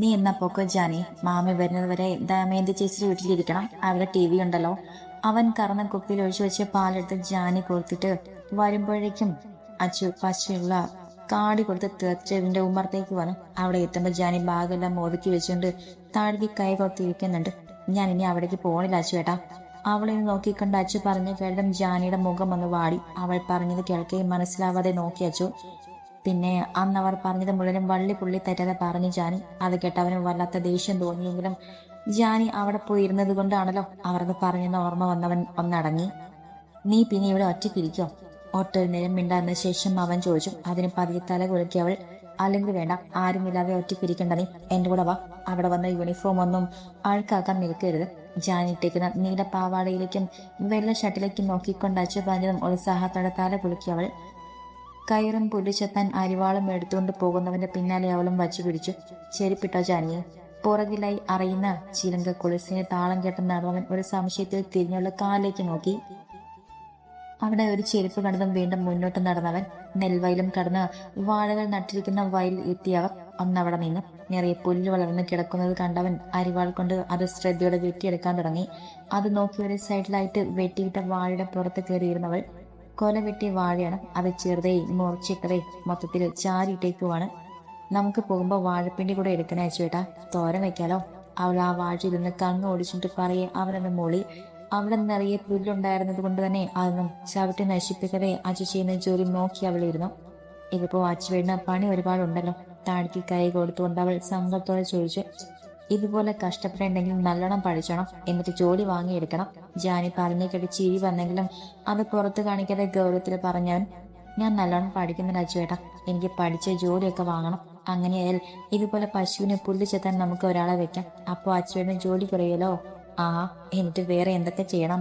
നീ എന്നാ പൊക്കോ ജാനി? മാമി വരുന്നത് വരെ ദമയന്തി ചേച്ചി വീട്ടിലിരിക്കണം. അവിടെ ടി വി ഉണ്ടല്ലോ. അവൻ കറന്ന കുപ്പിയിൽ ഒഴിച്ചു വെച്ച് പാലെടുത്ത് ജാനി കൊടുത്തിട്ട് വരുമ്പോഴേക്കും അച്ചു പശയുള്ള കാടി കൊടുത്ത് തീർച്ചയായിട്ടും ഉമ്മറത്തേക്ക് വന്നു. അവിടെ എത്തുമ്പോൾ ജാനി ബാഗെല്ലാം ഒതുക്കി വെച്ചുകൊണ്ട് താഴേക്ക് കൈ കൊത്തിയിരിക്കുന്നുണ്ട് ഞാൻ ഇനി അവിടേക്ക് പോകണില്ല അച്ചു ഏട്ടാ. അവളെ നോക്കിക്കൊണ്ട് അച്ചു പറഞ്ഞ കേട്ടും ജാനിയുടെ മുഖം ഒന്ന് വാടി. അവൾ പറഞ്ഞത് കേൾക്കുകയും മനസ്സിലാവാതെ നോക്കി അച്ചു. പിന്നെ അന്ന് അവർ പറഞ്ഞത് മുഴുവനും വള്ളി പുള്ളി തെറ്റാതെ പറഞ്ഞു ജാനി. അത് കേട്ട് അവന് വല്ലാത്ത ദേഷ്യം തോന്നിയെങ്കിലും ജാനി അവിടെ പോയി ഇരുന്നത് കൊണ്ടാണല്ലോ അവർക്ക് പറഞ്ഞെന്ന് ഓർമ്മ വന്നവൻ ഒന്നടങ്ങി. നീ പിന്നെ ഇവിടെ ഒറ്റയ്ക്കിരിക്കോ ഒട്ടൊരു നേരം മിണ്ടാന്ന ശേഷം അവൻ ചോദിച്ചു. അതിന് പതിയെ തല കുലുക്കി അവൾ അല്ലെങ്കിൽ വേണ്ട ആരുമില്ലാതെ ഒറ്റയ്ക്കിരിക്കണ്ട നീ. എന്റെ കൂടെ വാ. അവിടെ വന്ന യൂണിഫോം ഒന്നും അഴുക്കാക്കാൻ നിൽക്കരുത്. ജാനിട്ടേക്കുന്ന നീല പാവാടയിലേക്കും വെള്ള ഷർട്ടിലേക്കും നോക്കിക്കൊണ്ട് അച്ചു പറഞ്ഞതും ഉത്സാഹത്തോടെ തല കുലുക്കി അവൾ കയറും പുല്ലുചെത്താൻ അരിവാളും എടുത്തുകൊണ്ട് പോകുന്നവന്റെ പിന്നാലെ അവളും വച്ചു പിടിച്ചു. ചെരിപ്പിട്ടോ ജാനിയെ. പുറകിലായി അറിയുന്ന ചിലങ്ക കുളിസിനെ താളം കേട്ട നടവൻ ഒരു സംശയത്തിൽ തിരിഞ്ഞുള്ള കാലിലേക്ക് നോക്കി. അവിടെ ഒരു ചെരുപ്പ് കണ്ടതും വീണ്ടും മുന്നോട്ട് നടന്നവൻ നെൽവയലും കടന്ന് വാഴകൾ നട്ടിരിക്കുന്ന വയലിൽ എത്തിയവർ അന്നവിടെ നിന്ന് നിറയെ പുല്ല് വളർന്ന് കിടക്കുന്നത് കണ്ടവൻ അരിവാൾ കൊണ്ട് അത് ശ്രദ്ധയോടെ വെട്ടിയെടുക്കാൻ തുടങ്ങി. അത് നോക്കി ഒരു സൈഡിലായിട്ട് വെട്ടിയിട്ട വാഴയുടെ പുറത്ത് കയറിയിരുന്നവൾ കൊല വെട്ടി വാഴയാണ് അത് ചെറുതേ മുറിച്ചിട്ടതേ മൊത്തത്തിൽ ചാരിയിട്ടേക്കുവാണ്. നമുക്ക് പോകുമ്പോൾ വാഴപ്പിണ്ടി കൂടെ എടുക്കണേ ചേട്ടാ തോരൻ വെക്കാലോ. അവൾ ആ വാഴ ഇരുന്ന് കണ്ണു ഓടിച്ചിട്ട് പറയെ അവനൊന്ന് മൂളി. അവിടെ നിറയെ പുല്ലുണ്ടായിരുന്നത് കൊണ്ട് തന്നെ അതൊന്നും ചവിട്ടി നശിപ്പിക്കവേ അച്ചു ചെയ്യുന്ന ജോലി നോക്കി അവളിരുന്നു ഇതിപ്പോ അച്ചുവേടിന് പണി ഒരുപാടുണ്ടല്ലോ. താഴ്ത്തി കൈ കൊടുത്തുകൊണ്ട് അവൾ സങ്കടത്തോടെ ചോദിച്ചു ഇതുപോലെ കഷ്ടപ്പെടേണ്ടെങ്കിൽ നല്ലോണം പഠിച്ചണം. എന്നിട്ട് ജോലി വാങ്ങിയെടുക്കണം. ജാനി പറഞ്ഞേക്കിട്ട് കേട്ട് ചിരി വന്നെങ്കിലും അത് പുറത്ത് കാണിക്കാതെ ഗൗരവത്തിൽ പറഞ്ഞവൻ ഞാൻ നല്ലോണം പഠിക്കുന്നുണ്ട് ചേട്ടാ എനിക്ക് പഠിച്ച ജോലിയൊക്കെ വാങ്ങണം. അങ്ങനെയായാൽ ഇതുപോലെ പശുവിനെ പുല്ല് ചെത്താൻ നമുക്ക് ഒരാളെ വെക്കാം. അപ്പോ അച്ചുവേട്ടന് ജോലി കുറയല്ലോ ആ എന്നിട്ട് വേറെ എന്തൊക്കെ ചെയ്യണം?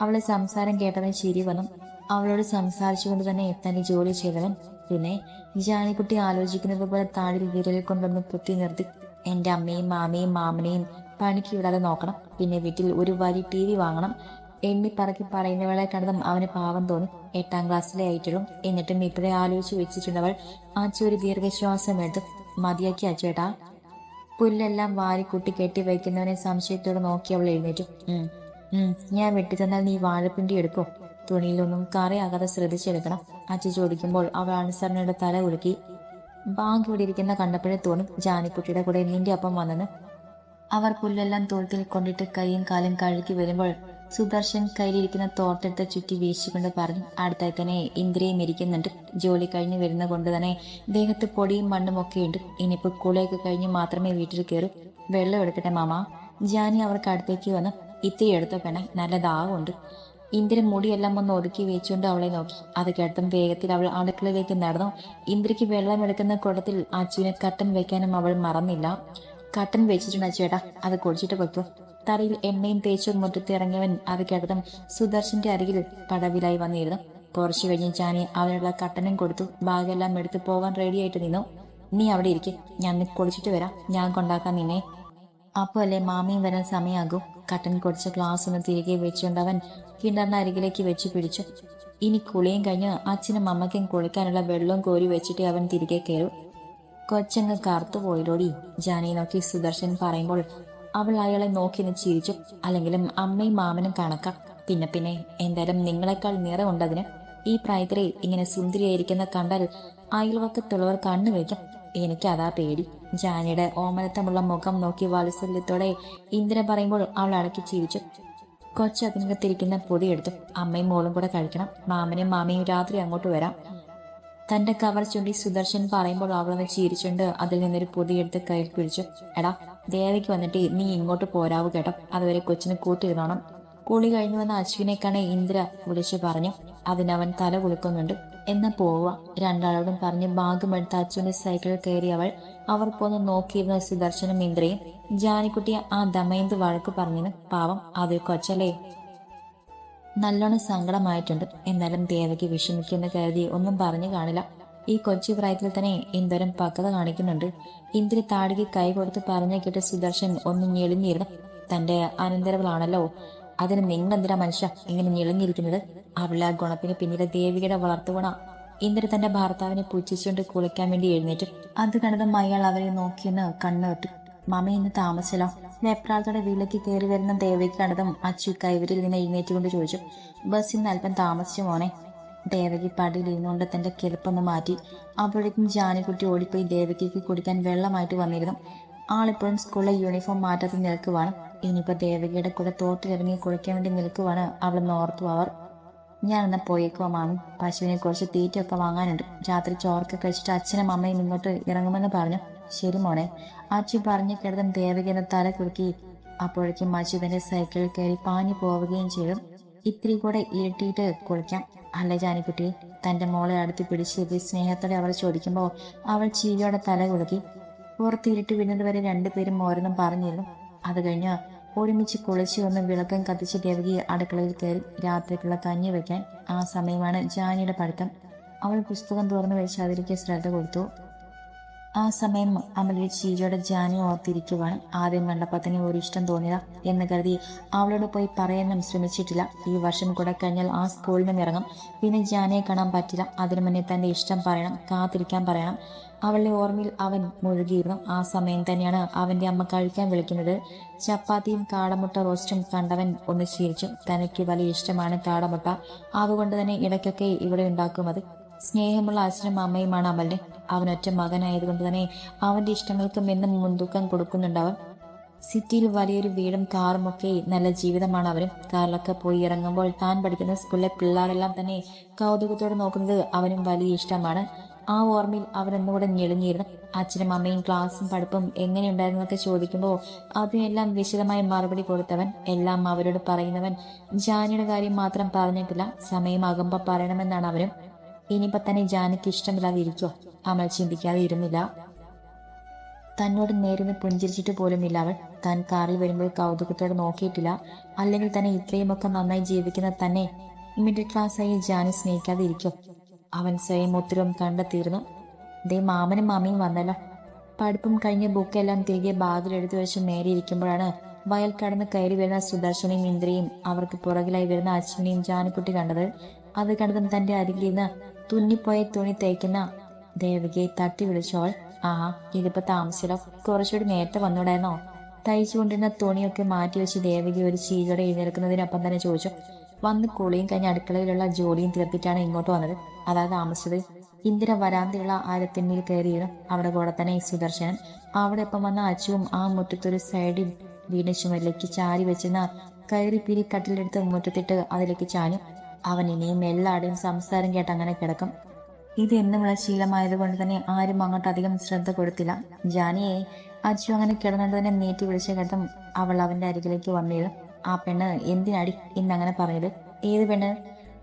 അവളെ സംസാരം കേട്ടവൻ ചിരി വന്നു. അവളോട് സംസാരിച്ചുകൊണ്ട് തന്നെ എത്താൻ ജോലി ചെയ്തവൻ പിന്നെ ജാനിക്കുട്ടി ആലോചിക്കുന്നത് പോലെ താഴെ വിരലിൽ കൊണ്ടൊന്ന് കുത്തി നിർത്തി. എന്റെ അമ്മയും മാമയും മാമനെയും പണിക്ക് വിടാതെ നോക്കണം. പിന്നെ വീട്ടിൽ ഒരു വരി ടി വി വാങ്ങണം. എണ്ണി പറക്കി പറയുന്നവളെ കണ്ടതും അവന് പാവം തോന്നി. എട്ടാം ക്ലാസ്സിലെ ആയിട്ടും എന്നിട്ടും ഇപ്പോഴേ ആലോചിച്ച് വെച്ചിട്ടുണ്ടവൾ ആ ചൊരു ദീർഘശ്വാസം എടുത്തു മതിയാക്കി അച്ചേട്ടാ. പുല്ലെല്ലാം വാരിക്കുട്ടി കെട്ടി വയ്ക്കുന്നവനെ സംശയത്തോടെ നോക്കി അവൾ എഴുന്നേറ്റു. ഞാൻ വെട്ടി തന്നാൽ നീ വാഴപ്പിണ്ടി എടുക്കോ? തുണിയിലൊന്നും കറിയാകാതെ ശ്രദ്ധിച്ചെടുക്കണം. അച്ഛ ചോദിക്കുമ്പോൾ അവൾ അനുസരണയുടെ തല ഉലുക്കി ബാങ്ക് ഇവിടെ ഇരിക്കുന്ന കണ്ടപ്പോഴേ തോന്നും ജാനിക്കുട്ടിയുടെ കൂടെ നിന്റെ ഒപ്പം വന്നെന്ന്. അവർ പുല്ലെല്ലാം തോട്ടിൽ കൊണ്ടിട്ട് കൈയും കാലും കഴുകി വരുമ്പോൾ സുദർശൻ കയ്യിലിരിക്കുന്ന തോർത്തെടുത്ത് ചുറ്റി വീശിക്കൊണ്ട് പറഞ്ഞു അടുത്തായി തന്നെ ഇന്ദ്രിയം ഇരിക്കുന്നുണ്ട്. ജോലി കഴിഞ്ഞ് വരുന്ന കൊണ്ട് തന്നെ ദേഹത്ത് പൊടിയും മണ്ണും ഒക്കെ ഉണ്ട് ഇനിയിപ്പോൾ കുളിയൊക്കെ കഴിഞ്ഞ് മാത്രമേ വീട്ടിൽ കയറൂ. വെള്ളം എടുക്കട്ടെ മാമ. ജാനി അവർക്ക് അടുത്തേക്ക് വന്ന് ഇത്തിരി എടുത്ത പെണ്ണെ നല്ല ദാഹമുണ്ട്. ഇന്ദ്രൻ മുടിയെല്ലാം ഒന്ന് ഒതുക്കി വെച്ചുകൊണ്ട് അവളെ നോക്കി. അത് കേട്ടും വേഗത്തിൽ അവൾ അടുക്കളയിലേക്ക് നടന്നു. ഇന്ദ്രക്ക് വെള്ളമെടുക്കുന്ന കുടത്തിൽ അച്ചുവിനെ കട്ടൻ വെക്കാനും അവൾ മറന്നില്ല. കട്ടൻ വെച്ചിട്ടുണ്ട് ചേട്ടാ. അത് കുടിച്ചിട്ട് വെക്കൂ തറയിൽ എണ്ണയും തേച്ചും മുറ്റത്ത് ഇറങ്ങിയവൻ അത് കേട്ടതും സുദർശന്റെ അരികിൽ പടവിലായി വന്നിരുന്നു. കുറച്ചു കഴിഞ്ഞ് ചാനി അവനുള്ള കട്ടനും കൊടുത്തു. ബാഗെല്ലാം എടുത്തു പോകാൻ റെഡിയായിട്ട് നിന്നു. നീ അവിടെ ഇരിക്കെ. ഞാൻ കുളിച്ചിട്ട് വരാം. ഞാൻ കൊണ്ടാക്കാൻ നിന്നെ. അപ്പോ അല്ലേ മാമിയും വരാൻ സമയമാകും കട്ടൻ കുടിച്ച ഗ്ലാസ് ഒന്ന് തിരികെ വെച്ചുകൊണ്ട് അവൻ കിണറിന് അരികിലേക്ക് വെച്ച് പിടിച്ചു. ഇനി കുളിയും കഴിഞ്ഞ് അച്ഛനും അമ്മയ്ക്കും കുളിക്കാനുള്ള വെള്ളവും കോരി വെച്ചിട്ട് അവൻ തിരികെ കയറും. കൊച്ചങ്ങ് കറുത്തു പോയിലോടി ജാനി നോക്കി സുദർശൻ പറയുമ്പോൾ അവൾ അയാളെ നോക്കി നിന്ന് ചിരിച്ചു. അല്ലെങ്കിലും അമ്മയും മാമനും കണക്കാം. പിന്നെ പിന്നെ എന്തായാലും നിങ്ങളെക്കാൾ നിറമുണ്ടതിന് ഈ പ്രായത്തിലെ ഇങ്ങനെ സുന്ദരിയായിരിക്കുന്ന കണ്ടാൽ അയൽവക്കത്തുള്ളവർ കണ്ണു വയ്ക്കും എനിക്ക് അതാ പേടി. ജാനിയുടെ ഓമനത്തമുള്ള മുഖം നോക്കി വാത്സല്യത്തോടെ ഇന്ദ്ര പറയുമ്പോൾ അവൾ അടക്കി ചിരിച്ചു. കൊച്ചതിനകത്തിരിക്കുന്ന പൊടി എടുത്തു. അമ്മയും മോളും കൂടെ കഴിക്കണം. മാമനും മാമയും രാത്രി അങ്ങോട്ട് വരാം. തന്റെ കവർ ചൂണ്ടി സുദർശൻ പറയുമ്പോൾ അവളൊന്ന് ചിരിച്ചുകൊണ്ട് അതിൽ നിന്നൊരു പൊതിയെടുത്ത് കയ്യിൽ പിടിച്ചു. എടാ ദേവയ്ക്ക് വന്നിട്ട് നീ ഇങ്ങോട്ട് പോരാവു കേട്ടോ. അതുവരെ കൊച്ചിന് കൂട്ടിരുന്നോണം. കുളി കഴിഞ്ഞു വന്ന അശ്വിനെ കാണെ ഇന്ദ്ര വിളിച്ചു പറഞ്ഞു. അതിനവൻ തല കുളിക്കുന്നുണ്ട് എന്നാ പോവുക. രണ്ടാളോടും പറഞ്ഞ് ഭാഗമെടുത്ത് അച്ഛന്റെ സൈക്കിളിൽ കയറി അവൾ അവർ പോന്ന് നോക്കിയിരുന്ന സുദർശനും ഇന്ദ്രയും ജാനിക്കുട്ടിയെ ആ ദമയന്ത് വഴക്ക് പറഞ്ഞിന് പാവം അതൊരു കൊച്ചല്ലേ? നല്ലോണം സങ്കടമായിട്ടുണ്ട്. എന്നാലും ദേവയ്ക്ക് വിഷമിക്കുന്ന കരുതി ഒന്നും പറഞ്ഞു കാണില്ല. ഈ കൊച്ചു പ്രായത്തിൽ തന്നെ ഇന്ദ്രൻ പക്വത കാണിക്കുന്നുണ്ട്. ഇന്ദ്ര താടിക്ക് കൈ കൊടുത്ത് പറഞ്ഞു കേട്ട് സുദർശൻ ഒന്ന് ഞെളിഞ്ഞിരുന്നു. തന്റെ അനന്തരവളാണല്ലോ. അതിന് നിങ്ങളെന്തിനാ മനുഷ്യ ഇങ്ങനെ ഞെളിഞ്ഞിരിക്കുന്നത്? അവളെ ആ ഗുണത്തിന് പിന്നീട് ദേവികയുടെ വളർത്തുഗുണ ഇന്ദ്ര തന്റെ ഭർത്താവിനെ പുച്ഛിച്ചുകൊണ്ട് കുളിക്കാൻ വേണ്ടി എഴുന്നേറ്റ്. അത് കണ്ടതും അയാൾ അവരെ നോക്കിയെന്ന് കണ്ണുകെട്ടു മമ ഇന്ന് താമസിച്ചല്ലോ. വെപ്രാളത്തോടെ വീട്ടിലേക്ക് കയറി വരുന്ന ദേവയ്ക്ക് കണ്ടതും അച്ചു കൈവരിൽ നിന്ന് എഴുന്നേറ്റുകൊണ്ട് ചോദിച്ചു ബസ് ഇന്ന് അല്പം താമസിച്ചു മോനെ? ദേവകി പടിയിൽ ഇരുന്നുകൊണ്ട് തന്റെ കിടപ്പൊന്ന് മാറ്റി. അപ്പോഴേക്കും ജാനിക്കുട്ടി ഓടിപ്പോയി ദേവകിക്ക് കുടിക്കാൻ വെള്ളമായിട്ട് വന്നിരുന്നു. ആളിപ്പോഴും സ്കൂളിലെ യൂണിഫോം മാറ്റാതെ നിൽക്കുവാണ് ഇനിയിപ്പോ ദേവകിയുടെ കൂടെ തോട്ടിലിറങ്ങി കുളിക്കാൻ വേണ്ടി നിൽക്കുവാണ് അവളെന്ന് ഓർത്തു അവർ. ഞാൻ എന്നാ പോയേക്കുവാ മാമി? പശുവിനെ കുറച്ച് തീറ്റയൊക്കെ വാങ്ങാനുണ്ട്. രാത്രി ചോറൊക്കെ കഴിച്ചിട്ട് അച്ഛനും അമ്മയും ഇങ്ങോട്ട് ഇറങ്ങുമെന്ന് പറഞ്ഞു. ശരി മോനെ. അച്ഛൻ പറഞ്ഞു കിടന്നും ദേവകിയുടെ തല കുറുക്കി അപ്പോഴേക്കും അച്ഛൻ തന്റെ സൈക്കിളിൽ കയറി പാഞ്ഞു പോവുകയും ചെയ്തു. ഇത്തിരി കൂടെ ഇരുട്ടിയിട്ട് കുളിക്കാം. അല്ലേ ജാനിക്കുട്ടി? തന്റെ മോളെ അടുത്ത് പിടിച്ച് സ്നേഹത്തോടെ അവൾ ചോദിക്കുമ്പോൾ അവൾ ചിരിയോടെ തല കുലുക്കി. പുറത്ത് വിടുന്നതുവരെ രണ്ടുപേരും ഓരോന്നും പറഞ്ഞിരുന്നു. അത് കഴിഞ്ഞ് ഒരുമിച്ച് കുളിച്ചു വന്ന് വിളക്കം കത്തിച്ച് ദേവകി അടുക്കളയിൽ കയറി രാത്രിക്കുള്ള കഞ്ഞി വയ്ക്കാൻ ആ സമയമാണ് ജാനിയുടെ പഠിത്തം. അവൾ പുസ്തകം തുറന്നു വെച്ച് അതിലേക്ക് ശ്രദ്ധ കൊടുത്തു. ആ സമയം അമലൊരു ചീരിയോടെ ജാനി ഓർത്തിരിക്കുവാണ് ആദ്യം കണ്ടപ്പത്തിന് ഒരു ഇഷ്ടം തോന്നിയതാ എന്ന് കരുതി അവളോട് പോയി പറയാനും ശ്രമിച്ചിട്ടില്ല. ഈ വർഷം കൂടെ കഴിഞ്ഞാൽ ആ സ്കൂളിൽ നിന്ന് ഇറങ്ങും. പിന്നെ ജാനിയെ കാണാൻ പറ്റില്ല. അതിനു മുന്നേ തന്റെ ഇഷ്ടം പറയണം കാത്തിരിക്കാൻ പറയണം. അവളുടെ ഓർമ്മയിൽ അവൻ മുഴുകിയിരുന്നു. ആ സമയം തന്നെയാണ് അവന്റെ അമ്മ കഴിക്കാൻ വിളിക്കുന്നത്. ചപ്പാത്തിയും കാടമുട്ട റോസ്റ്റും കണ്ടവൻ ഒന്ന് ശീലിച്ചു. തനിക്ക് വലിയ ഇഷ്ടമാണ് കാടമുട്ട. അതുകൊണ്ട് തന്നെ ഇടയ്ക്കൊക്കെ ഇവിടെ ഉണ്ടാക്കുന്നത് സ്നേഹമുള്ള അച്ഛനും അമ്മയുമാണ് അവളുടെ അവനൊറ്റ മകനായതുകൊണ്ട് തന്നെ അവന്റെ ഇഷ്ടങ്ങൾക്കും എന്നും മുൻതൂക്കം കൊടുക്കുന്നുണ്ടവൻ സിറ്റിയിൽ വലിയൊരു വീടും കാറും ഒക്കെ നല്ല ജീവിതമാണ് അവരും കാറിലൊക്കെ പോയി ഇറങ്ങുമ്പോൾ താൻ പഠിക്കുന്ന സ്കൂളിലെ പിള്ളേരെല്ലാം തന്നെ കൗതുകത്തോടെ നോക്കുന്നത് അവനും വലിയ ഇഷ്ടമാണ്. ആ ഓർമ്മയിൽ അവൻ ഒന്നുകൂടെ ഞെളിഞ്ഞിരുന്നു. അച്ഛനും അമ്മയും ക്ലാസ്സും പഠിപ്പും എങ്ങനെയുണ്ടായിരുന്നൊക്കെ ചോദിക്കുമ്പോൾ അതിനെല്ലാം വിശദമായ മറുപടി കൊടുത്തവൻ എല്ലാം അവരോട് പറയുന്നവൻ. ജാനിയുടെ കാര്യം മാത്രം പറഞ്ഞിട്ടില്ല. സമയമാകുമ്പോൾ പറയണമെന്നാണ് അവരും ഇനിയിപ്പോ തന്നെ ജാനയ്ക്ക് ഇഷ്ടമില്ലാതിരിക്കോ അമൽ ചിന്തിക്കാതെ ഇരുന്നില്ല തന്നോട് നേരിന്ന് പുഞ്ചിരിച്ചിട്ട് പോലുമില്ല അവൾ. താൻ കാറിൽ വരുമ്പോൾ കൗതുകത്തോടെ നോക്കിയിട്ടില്ല. അല്ലെങ്കിൽ തന്നെ ഇത്രയുമൊക്കെ നന്നായി ജീവിക്കുന്ന തന്നെ മിഡിൽ ക്ലാസ്സായി ജാനി സ്നേഹിക്കാതെ ഇരിക്കോ അവൻ സ്വയം ഉത്തരവും കണ്ടെത്തിയിരുന്നു. ദേ മാമനും മാമിയും വന്നല്ലോ. പഠിപ്പും കഴിഞ്ഞ ബുക്കെല്ലാം തിരികെ ബാഗിൽ എടുത്തു വെച്ച് നേരെ ഇരിക്കുമ്പോഴാണ് വയൽ കടന്ന് കയറി വരുന്ന സുദർശനയും ഇന്ദ്രയും അവർക്ക് പുറകിലായി വരുന്ന അശ്വിനിയും ജാനിക്കുട്ടി കണ്ടത്. അത് കണ്ടതും തന്റെ അരികിലിരുന്ന് തുന്നിപ്പോയ തുണി തേക്കുന്ന ദേവികയെ തട്ടി വിളിച്ചോൾ ആ ഇതിപ്പോ താമസിച്ചോ കുറച്ചുകൂടി നേരത്തെ വന്നൂടായിരുന്നോ? തയ്ച്ചുകൊണ്ടിരുന്ന തുണിയൊക്കെ മാറ്റി വെച്ച് ദേവിക ഒരു ചീകടെ എഴുന്നേൽക്കുന്നതിനൊപ്പം തന്നെ ചോദിച്ചു വന്ന് കുളിയും കഴിഞ്ഞ അടുക്കളയിലുള്ള ജോലിയും തീർത്തിട്ടാണ് ഇങ്ങോട്ട് വന്നത്. അതാ താമസിച്ചത്. ഇന്ദിര വരാന്തിയുള്ള ആരത്തിന്മേൽ കയറിയിരുന്നു. അവിടെ കൂടെ തന്നെ ഈ സുദർശനൻ. അവിടെ ഒപ്പം വന്ന അച്ചുവും ആ മുറ്റത്തൊരു സൈഡിൽ വീടിന് ചുമരിലേക്ക് ചാരി വെച്ചെന്ന കയറി പിരി കട്ടിലെടുത്ത് മുറ്റത്തിട്ട് അതിലേക്ക് ചാഞ്ഞു. അവൻ ഇനിയും എല്ലാവരുടെയും സംസാരം കേട്ട് അങ്ങനെ കിടക്കും. ഇത് എന്നുമുള്ള ശീലമായതുകൊണ്ട് തന്നെ ആരും അങ്ങോട്ട് അധികം ശ്രദ്ധ കൊടുത്തില്ല. ജാനിയെ അച്ചു അങ്ങനെ കിടന്നുകൊണ്ട് തന്നെ നീട്ടി വിളിച്ച ഘട്ടം അവൾ അവന്റെ അരികിലേക്ക് വന്നിരുന്നു. ആ പെണ്ണ് എന്തിനടി ഇന്നങ്ങനെ പറഞ്ഞത്? ഏത് പെണ്ണ്?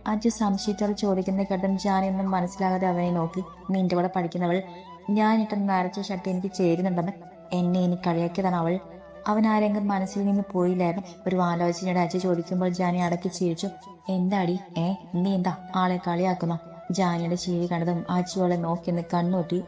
അച്ചു സംശയിച്ചവൾ ചോദിക്കുന്ന ഘട്ടം ജാനി ഒന്നും മനസ്സിലാകാതെ അവനെ നോക്കി. നിന്റെ കൂടെ പഠിക്കുന്നവൾ? ഞാൻ ഇട്ടെന്ന് നരച്ച ഷർട്ട് എനിക്ക് ചേരുന്നുണ്ടെന്ന്? എന്നെ ഇനി കളിയാക്കിയതാണ് അവൾ? അവൻ ആ രംഗം മനസ്സിൽ നിന്ന് പോയില്ലായിരുന്നു. ഒരു ആലോചനയുടെ അച്ഛ ചോദിക്കുമ്പോൾ ജാനി അടക്കി ചിരിച്ചു. എന്താടി? ഏ നീ എന്താ ആളെ കളിയാക്കുന്നു? ജാനിയുടെ ചിരി കണ്ടതും ആച്ചുവളെ നോക്കിയെന്ന് കണ്ണൂട്ടി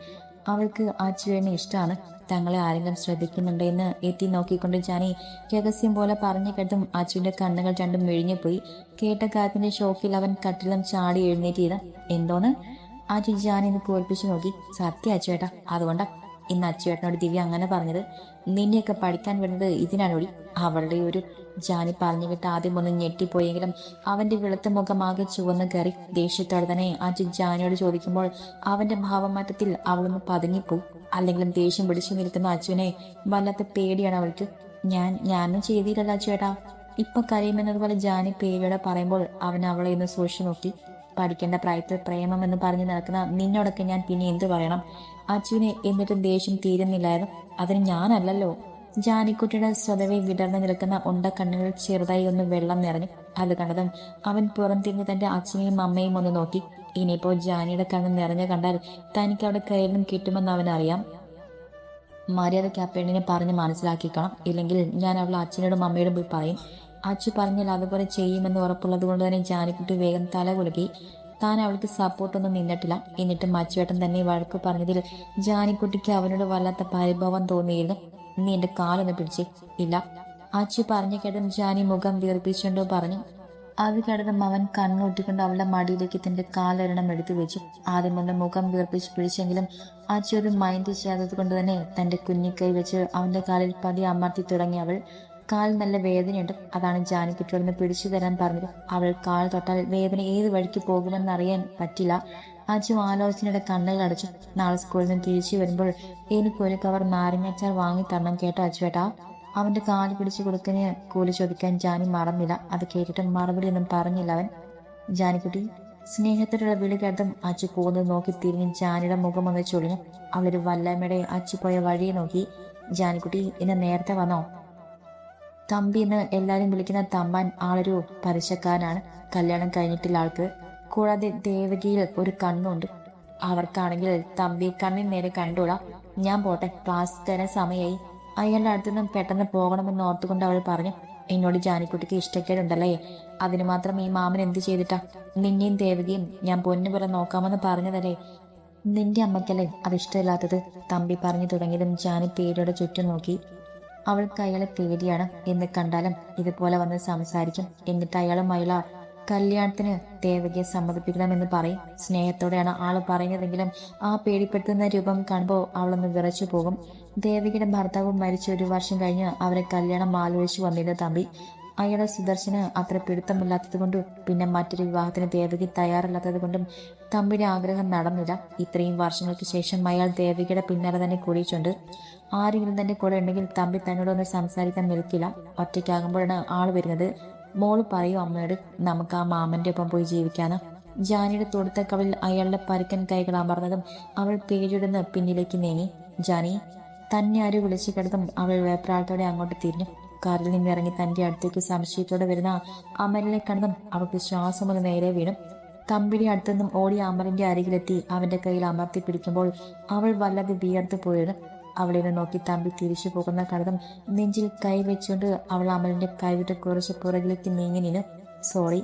അവൾക്ക് ആച്ചുവിനെ ഇഷ്ടമാണ് തങ്ങളെ ആരെങ്കിലും ശ്രദ്ധിക്കുന്നുണ്ട് എന്ന് എത്തി നോക്കിക്കൊണ്ട് ജാനി രഹസ്യം പോലെ പറഞ്ഞു കേട്ടും അച്ചുവിന്റെ കണ്ണുകൾ രണ്ടും മെഴിഞ്ഞുപോയി. കേട്ട കാര്യത്തിന്റെ ഷോക്കിൽ അവൻ കട്ടിലും ചാടി എഴുന്നേറ്റ് എന്തോന്ന്? ആച്ചു ജാനിന്ന് കോൽപ്പിച്ചു നോക്കി. സത്യ അച്ചുവേട്ടാ അതുകൊണ്ടാ ഇന്ന് അച്ചുവേട്ടനോട് ദിവ്യ അങ്ങനെ പറഞ്ഞത്. നിന്നെയൊക്കെ പഠിക്കാൻ വരുന്നത് ഇതിനാണോടി? അവളുടെ ഒരു ജാനി പറഞ്ഞു വിട്ട് ആദ്യം ഒന്ന് ഞെട്ടിപ്പോയെങ്കിലും അവന്റെ വെളുത്ത മുഖമാകെ ചുവന്ന് കയറി ദേഷ്യത്തോടെ തന്നെ അച്ചു ജാനിയോട് ചോദിക്കുമ്പോൾ അവന്റെ ഭാവമാറ്റത്തിൽ അവളൊന്ന് പതുങ്ങിപ്പോയി അല്ലെങ്കിലും ദേഷ്യം പിടിച്ചു നിൽക്കുന്ന അച്ചുവിനെ വല്ലാത്ത പേടിയാണ് അവൾക്ക്. ഞാൻ ഞാനും ചെയ്തില്ലല്ലോ അച്ചുവേട്ടാ. ഇപ്പൊ കരയുമെന്നതുപോലെ ജാനി പേടിയോടെ പറയുമ്പോൾ അവൻ അവളെ ഇന്ന് സൂക്ഷിച്ചു നോക്കി. പഠിക്കേണ്ട പ്രായത്തിൽ പ്രേമം എന്ന് പറഞ്ഞു നടക്കുന്ന നിന്നോടൊക്കെ ഞാൻ പിന്നെ എന്തു പറയണം? അച്ഛനെ എന്നിട്ടും ദേഷ്യം തീരുന്നില്ലായിരുന്നു. അതിന് ഞാനല്ലല്ലോ. ജാനിക്കുട്ടിയുടെ സ്വതവേ വിടർന്നു നിൽക്കുന്ന ഉണ്ട കണ്ണുകൾ ചെറുതായി ഒന്ന് വെള്ളം നിറഞ്ഞു അത് കണ്ടതും അവൻ പുറംതിരിഞ്ഞ് തന്റെ അച്ഛനെയും അമ്മയും ഒന്ന് നോക്കി. ഇനിയിപ്പോ ജാനിയുടെ കണ്ണ് നിറഞ്ഞു കണ്ടാൽ തനിക്ക് അവിടെ കയറിനും കിട്ടുമെന്ന് അവനറിയാം. മര്യാദയ്ക്ക് ആ പെണ്ണിനെ പറഞ്ഞ് മനസ്സിലാക്കിക്കണം. ഇല്ലെങ്കിൽ ഞാൻ അവളെ അച്ഛനോടും അമ്മയോടും പോയി പറയും. അച്ചു പറഞ്ഞാൽ അതുപോലെ ചെയ്യുമെന്ന് ഉറപ്പുള്ളത് കൊണ്ട് തന്നെ ജാനിക്കുട്ടി വേഗം തല കുലുക്കി. താൻ അവൾക്ക് സപ്പോർട്ടൊന്നും നിന്നിട്ടില്ല. എന്നിട്ടും അച്ചുവേട്ടൻ തന്നെ വഴക്ക് പറഞ്ഞതിൽ ജാനിക്കുട്ടിക്ക് അവനോട് വല്ലാത്ത പരിഭവം തോന്നിയിരുന്നു. നീ എന്റെ കാലൊന്ന് പിടിച്ച്. ഇല്ല. അച്ചു പറഞ്ഞു കേട്ടും ജാനി മുഖം വീർപ്പിച്ചുകൊണ്ടോ പറഞ്ഞു. അത് കിടന്നും അവൻ കണ്ണൂട്ടിക്കൊണ്ട് അവളുടെ മടിയിലേക്ക് തന്റെ കാലൊരെണ്ണം എടുത്തു വെച്ചു. ആദ്യം കൊണ്ട് മുഖം വീർപ്പിച്ച് പിടിച്ചെങ്കിലും അച്ചു ഒരു മൈൻഡ് ചെയ്യാത്തത് കൊണ്ട് തന്നെ തന്റെ കുഞ്ഞിക്കൈ വെച്ച് അവന്റെ കാലിൽ പതി അമർത്തി തുടങ്ങി അവൾ. കാൽ നല്ല വേദനയുണ്ട്. അതാണ് ജാനിക്കുട്ടിയോടൊന്ന് പിടിച്ചു തരാൻ പറഞ്ഞത്. അവൾ കാൽ തൊട്ടാൽ വേദന ഏത് വഴിക്ക് പോകുമെന്ന് അറിയാൻ പറ്റില്ല. അജു ആലോചനയുടെ കണ്ണുകൾ അടച്ചു. നാളെ സ്കൂളിൽ നിന്ന് തിരിച്ചു വരുമ്പോൾ എനിക്കൊരു കവർ നാരങ്ങാച്ചാർ വാങ്ങി തരണം കേട്ടോ അജുവേട്ടാ. അവന്റെ കാൽ പിടിച്ചു കൊടുക്കുന്ന കൂലി ചോദിക്കാൻ ജാനി മറന്നില്ല. അത് കേട്ടിട്ട് മറുപടി ഒന്നും പറഞ്ഞില്ല അവൻ. ജാനിക്കുട്ടി സ്നേഹത്തോടുള്ള വിളി കേട്ടും അച്ചു പോകുന്നത് നോക്കി തിരിഞ്ഞ് ജാനിയുടെ മുഖം ഒന്ന് ചൊളിഞ്ഞു. അവളൊരു വല്ലമ്മയുടെ അച്ചു പോയ വഴിയെ നോക്കി. ജാനിക്കുട്ടി ഇന്ന് നേരത്തെ വന്നോ? തമ്പി എന്ന് എല്ലാവരും വിളിക്കുന്ന തമ്പാൻ ആളൊരു പലിശക്കാരനാണ് കല്യാണം കഴിഞ്ഞിട്ടുള്ള ആൾക്ക്. കൂടാതെ ദേവകിയിൽ ഒരു കണ്ണുണ്ട്. അവർക്കാണെങ്കിൽ തമ്പി കണ്ണിന് നേരെ കണ്ടോളാം. ഞാൻ പോട്ടെ ക്ലാസ് തരാൻ സമയമായി അയാളുടെ അടുത്തുനിന്നും പെട്ടെന്ന് പോകണമെന്ന് ഓർത്തുകൊണ്ട് അവൾ പറഞ്ഞു എന്നോട് ജാനിക്കുട്ടിക്ക് ഇഷ്ടക്കേടുണ്ടല്ലേ? അതിന് മാത്രം ഈ മാമൻ എന്ത് ചെയ്തിട്ടാ? നിന്നെയും ദേവകിയും ഞാൻ പൊന്നു പൊന്നുപോലെ നോക്കാമെന്ന് പറഞ്ഞതല്ലേ? നിന്റെ അമ്മയ്ക്കല്ലേ അത് ഇഷ്ടമില്ലാത്തത്? തമ്പി പറഞ്ഞു തുടങ്ങിയതും ജാനി പേരോടെ ചുറ്റും നോക്കി. അവൾക്ക് അയാളെ പേടിയാണ് എന്ന് കണ്ടാലും ഇതുപോലെ വന്ന് സംസാരിക്കും. എന്നിട്ട് അയാളുമായുള്ള അയാള കല്യാണത്തിന് ദേവകിയെ സമ്മതിപ്പിക്കണമെന്ന് പറയും. സ്നേഹത്തോടെയാണ് ആൾ പറയുന്നതെങ്കിലും ആ പേടിപ്പെടുത്തുന്ന രൂപം കാണുമ്പോൾ അവളൊന്ന് വിറച്ചു പോകും. ദേവികയുടെ ഭർത്താവ് മരിച്ച ഒരു വർഷം കഴിഞ്ഞ് അവരെ കല്യാണം ആലോചിച്ചു വന്നിരുന്ന തമ്പി അയാളുടെ സുദർശന് അത്ര പിടുത്തമില്ലാത്തത് കൊണ്ടും പിന്നെ മറ്റൊരു വിവാഹത്തിന് ദേവകി തയ്യാറല്ലാത്തത് കൊണ്ടും തമ്മിലെ ആഗ്രഹം നടന്നില്ല. ഇത്രയും വർഷങ്ങൾക്ക് ശേഷം അയാൾ ദേവികയുടെ പിന്നാലെ തന്നെ കൂടിയിട്ടുണ്ട്. ആരെങ്കിലും തന്നെ കൂടെ ഉണ്ടെങ്കിൽ തമ്പി തന്നോടൊന്ന് സംസാരിക്കാൻ നിൽക്കില്ല. ഒറ്റയ്ക്കാകുമ്പോഴാണ് ആൾ വരുന്നത്. മോൾ പറയൂ അമ്മയോട് നമുക്ക് ആ മാമന്റെ ഒപ്പം പോയി ജീവിക്കാന്ന്. ജാനിയുടെ തൊടുത്ത കവിളിൽ അയാളുടെ പരുക്കൻ കൈകൾ അമർന്നതും അവൾ പേരിടുന്ന പിന്നിലേക്ക് നീങ്ങി. ജാനി തന്നെ ആര് വിളിച്ചു കിടന്നും അവൾ വേപ്രാളത്തോടെ അങ്ങോട്ട് തിരിഞ്ഞു. കാറിൽ നിന്നിറങ്ങി തന്റെ അടുത്തേക്ക് സംശയത്തോടെ വരുന്ന അമലിനെ കണ്ടതും അവൾക്ക് ശ്വാസം ഒന്ന് നേരെ വീണു. തമ്പിടി അടുത്തുനിന്നും ഓടി അമലിന്റെ അരികിലെത്തി അവന്റെ കയ്യിൽ അമർത്തി പിടിക്കുമ്പോൾ അവൾ വല്ലാതെ വിയർത്ത് പോയിരുന്നു. അവളെ നോക്കി തമ്പി തിരിച്ചു പോകുന്ന കണ്ടതും നെഞ്ചിൽ കൈ വെച്ചുകൊണ്ട് അവൾ അമലിന്റെ കൈവിട്ട് കുറച്ച് പുറകിലേക്ക് നീങ്ങി നിന്നു. സോറി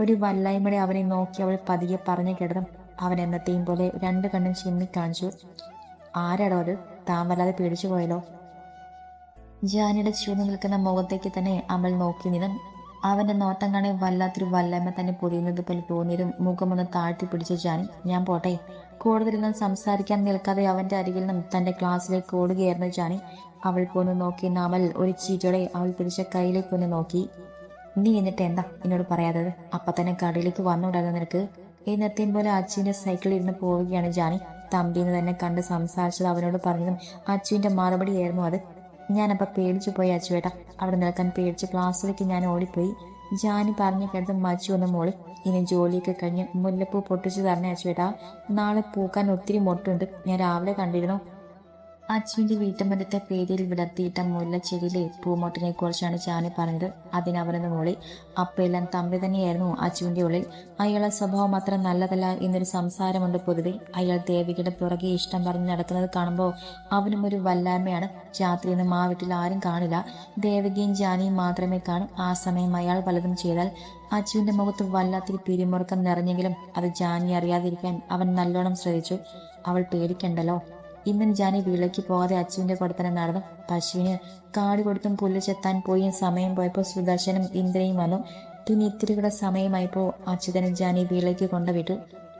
ഒരു വല്ലായ്മയുടെ അവനെ നോക്കി അവൾ പതിയെ പറഞ്ഞു കിടന്നും അവൻ എന്നത്തെയും പോലെ രണ്ട് കണ്ണും ചിമ്മി കാണിച്ചു. ആരാടോ അത്? താൻ വല്ലാതെ പേടിച്ചു പോയല്ലോ. ജാനിയുടെ ചൂട് നിൽക്കുന്ന മുഖത്തേക്ക് തന്നെ അമൽ നോക്കി നിന്നും അവന്റെ നോട്ടം കാണി വല്ലാത്തൊരു വല്ലമ്മ തന്നെ പൊതിയുന്നത് പോലെ തോന്നിയതും മുഖമൊന്ന് താഴ്ത്തി പിടിച്ച ജാനി. ഞാൻ പോട്ടെ. കൂടുതലൊന്നും സംസാരിക്കാൻ നിൽക്കാതെ അവന്റെ അരികിൽ നിന്നും തന്റെ ക്ലാസ്സിലേക്ക് ഓടുകയായിരുന്നു ജാനി. അവൾ പോന്ന് നോക്കി അമൽ ഒരു ചീറ്റോടെ അവൾ പിടിച്ച കയ്യിലേക്ക് ഒന്ന് നോക്കി. നീ എന്നിട്ട് എന്താ എന്നോട് പറയാതെ അപ്പൊ തന്നെ കടയിലേക്ക് വന്നുണ്ടായിരുന്നു നിനക്ക്? എന്നത്തെയും പോലെ അച്ഛന്റെ സൈക്കിളിൽ ഇരുന്ന് പോവുകയാണ് ജാനി. തമ്പിന്ന് തന്നെ കണ്ട് സംസാരിച്ചത് അവനോട് പറഞ്ഞതും അച്ചുവിന്റെ മറുപടിയായിരുന്നു അത്. ഞാനപ്പോ പേടിച്ചു പോയി അച്ചുവേട്ട അവിടെ നിൽക്കാൻ പേടിച്ച് ക്ലാസ്സിലേക്ക് ഞാൻ ഓടിപ്പോയി. ജാനി പറഞ്ഞു കേട്ടത് മച്ചു വന്ന മോളി ഇനി ജോലിയൊക്കെ കഴിഞ്ഞ് മുല്ലപ്പൂ പൊട്ടിച്ചു തരണേ അച്ചുവേട്ടാ നാളെ പൂക്കാൻ ഒത്തിരി മൊട്ടുണ്ട്. ഞാൻ രാവിലെ കണ്ടിരുന്നു. അച്ചുവിന്റെ വീട്ടുമുറ്റത്തെ പേരിൽ വിടർത്തിയിട്ട മുല്ലച്ചെടിയിലെ പൂമോട്ടിനെ കുറിച്ചാണ് ചാനി പറഞ്ഞത്. അതിനവനെന്ന് മോളി. അപ്പയെല്ലാം തമ്പി തന്നെയായിരുന്നു അച്ഛന്റെ ഉള്ളിൽ. അയാളെ സ്വഭാവം അത്ര നല്ലതല്ല എന്നൊരു സംസാരമുണ്ട് പൊതുവെ. അയാൾ ദേവികയുടെ പുറകെ ഇഷ്ടം പറഞ്ഞ് നടക്കുന്നത് കാണുമ്പോൾ അവനും ഒരു വല്ലായ്മയാണ്. രാത്രിയൊന്നും ആ വീട്ടിൽ ആരും കാണില്ല. ദേവികയും ജാനിയും മാത്രമേ കാണും. ആ സമയം അയാൾ പലതും ചെയ്താൽ അച്ചുവിന്റെ മുഖത്ത് വല്ലാത്തൊരു പിരിമുറുക്കം നിറഞ്ഞെങ്കിലും അത് ജാനി അറിയാതിരിക്കാൻ അവൻ നല്ലോണം ശ്രദ്ധിച്ചു. അവൾ പേടിക്കണ്ടല്ലോ? ഇന്നും ജാനി വീട്ടിലേക്ക് പോകാതെ അച്ചുവിന്റെ കൂടെ തന്നെ നടന്നു. പശുവിന് കാട് കൊടുത്തും പുല്ല് ചെത്താൻ പോയി സമയം പോയപ്പോൾ സുദർശനും ഇന്ദ്രയും വന്നു. പിന്നെ ഇത്തിരി കൂടെ സമയമായപ്പോൾ അച്യുതനും ജാനി വീളയ്ക്ക് കൊണ്ടുവിട്ടു.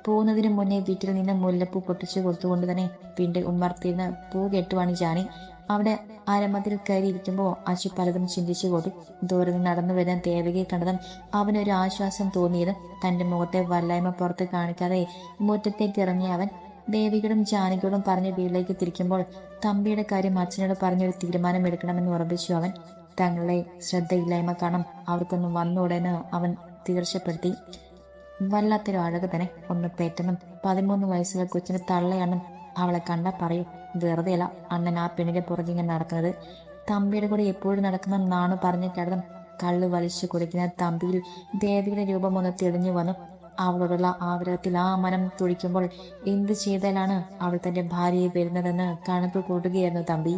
പോകുന്നതിന് മുന്നേ വീട്ടിൽ നിന്ന് മുല്ലപ്പൂ പൊട്ടിച്ചു കൊടുത്തുകൊണ്ട് തന്നെ വീണ്ടും ഉമ്മർത്തിരുന്ന് പൂ കെട്ടുവാണ് ജാനി അവിടെ ആരംഭത്തിൽ കയറിയിരിക്കുമ്പോൾ അച്ചു പലതും ചിന്തിച്ചു കൂട്ടി ദൂരെ നടന്നു വരുന്ന ദേവകയെ കണ്ടതും അവനൊരു ആശ്വാസം തോന്നിയത് തന്റെ മുഖത്തെ വല്ലായ്മ പുറത്ത് കാണിക്കാതെ മുറ്റത്തേക്ക് ഇറങ്ങിയ അവൻ. ദേവികളും ജാനകികളും പറഞ്ഞ് വീട്ടിലേക്ക് തിരിക്കുമ്പോൾ തമ്പിയുടെ കാര്യം അച്ഛനോട് പറഞ്ഞൊരു തീരുമാനം എടുക്കണമെന്ന് ഉറപ്പിച്ചു അവൻ. തങ്ങളെ ശ്രദ്ധയില്ലായ്മ കാരണം അവർക്കൊന്നും വന്നുടനെ അവൻ തീർച്ചപ്പെടുത്തി. വല്ലാത്തൊരു അഴക് തന്നെ ഒന്ന് പേറ്റണം. പതിമൂന്ന് വയസ്സുള്ള കൊച്ചിന് തള്ളയാണെന്നും അവളെ കണ്ടാ പറയും വെറുതെയല്ല അണ്ണൻ ആ പെണ്ണിന്റെ പുറകെ ഇങ്ങനെ നടക്കുന്നത്. തമ്പിയുടെ കൂടെ എപ്പോഴും നടക്കുന്ന നാണു പറഞ്ഞു കിടന്നും കള്ള് വലിച്ചു കുടിക്കുന്ന തമ്പിയിൽ ദേവിയുടെ രൂപം ഒന്ന് തെളിഞ്ഞു വന്നു. അവളോടുള്ള ആഗ്രഹത്തിൽ ആ മനം തുടിക്കുമ്പോൾ എന്ത് ചെയ്താലാണ് അവൾ തന്റെ ഭാര്യയെ വരുന്നതെന്ന് കണക്ക് കൂട്ടുകയായിരുന്നു തമ്പി.